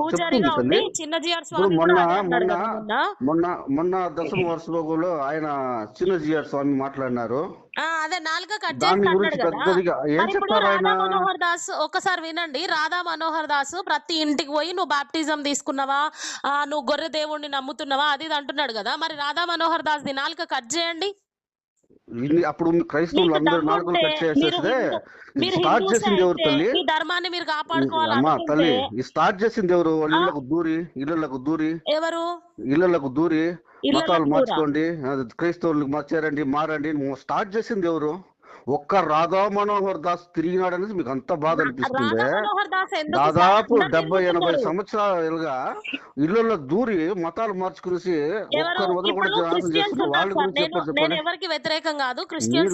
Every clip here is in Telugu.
పూజారిగా చిన్న జిఆర్ ఇప్పుడు స్వామి మొన్న మొన్న మొన్న మొన్న దశమ వర్షంలో ఆయన చిన్నజీఆర్ స్వామి మాట్లాడినారు. అదే కట్ రాధా మనోహర్ దాస్ ఒకసారి వినండి. రాధా మనోహర్ దాస్ ప్రతి ఇంటికి పోయి నువ్వు బాప్టిజం తీసుకున్నావా? ఆ, నువ్వు గొర్రె దేవుణ్ణి నమ్ముతున్నావా? అది ఇది అంటున్నాడు కదా. మరి రాధా మనోహర్ దాస్ ది నాలుక కట్ చేయండి. అప్పుడు క్రైస్తవులు అందరూ నాలుగులు కట్ చేసేస్తే మీరు స్టార్ట్ చేసింది ఎవరు తల్లి? మీ ధర్మాన్ని మీరు అమ్మా తల్లి ఈ స్టార్ట్ చేసింది ఎవరు? వాళ్ళ ఇళ్ళకు దూరి ఇళ్ళకు దూరి. ఎవరు? ఇళ్ళకు దూరి. మతాలు? మార్చుకోండి. క్రైస్తవులకు మార్చారండి మారండి. స్టార్ట్ చేసింది ఎవరు? ఒక్క రాధా మనోహర్ దాస్ తిరిగినాడనేది మీకు అంత బాధ అనిపిస్తుంది. దాదాపు డెబ్బై ఎనభై? సంవత్సరాలుగా ఇళ్ళల్లో దూరి మతాలు మార్చుకునేసి ఒక్కరి వదిలి కూడా ధ్యానం వాళ్ళ. గురించి చెప్పారు చెప్పండి.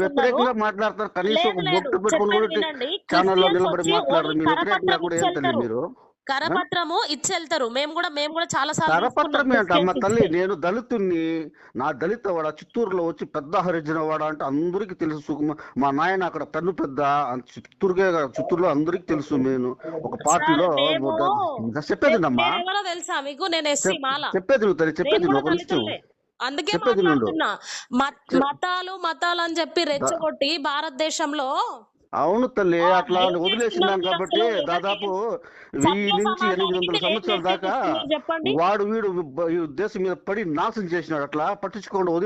వ్యతిరేకంగా మాట్లాడతారు కనీసం ఒక బొట్టు పెట్టుకుని కూడా ఛానల్లో నిలబడి మాట్లాడరు. మీరు వ్యతిరేకంగా కూడా ఏం తెలియదు మీరు. కరపత్రము ఇచ్చెళ్తారు. మేము కూడా మేము కూడా చాలా సార్లు కరపత్రం ఏంట అమ్మ తల్లి నేను దళితుణ్ణి నా దళిత వాడ చిత్తూరులో వచ్చి పెద్ద హరిజన వాడ అంటే అందరికీ తెలుసు మా నాయన అక్కడ పెన్ను పెద్ద చిత్తూరుకే చిత్తూరులో అందరికీ తెలుసు నేను. ఒక పార్టీలో చెప్పేది తెలుసా మీకు? నేను చెప్పేది నువ్వు తల్లి చెప్పేది నువ్వు ఒక నిమిషం. అందుకే. మాట్లాడుతున్నా. మత- మతాలు మతాలు అని చెప్పి రెచ్చగొట్టి భారతదేశంలో అవును తల్లి అట్లా ఏం వదిలేసినాం చేస్తున్నారు కాబట్టి దాదాపు వెయ్యి నుంచి ఎనిమిది వందల సంవత్సరాల దాకా వాడు వీడు దేశం మీద పడి నాశనం చేసినాడు అట్లా పట్టించుకోండి వదిలి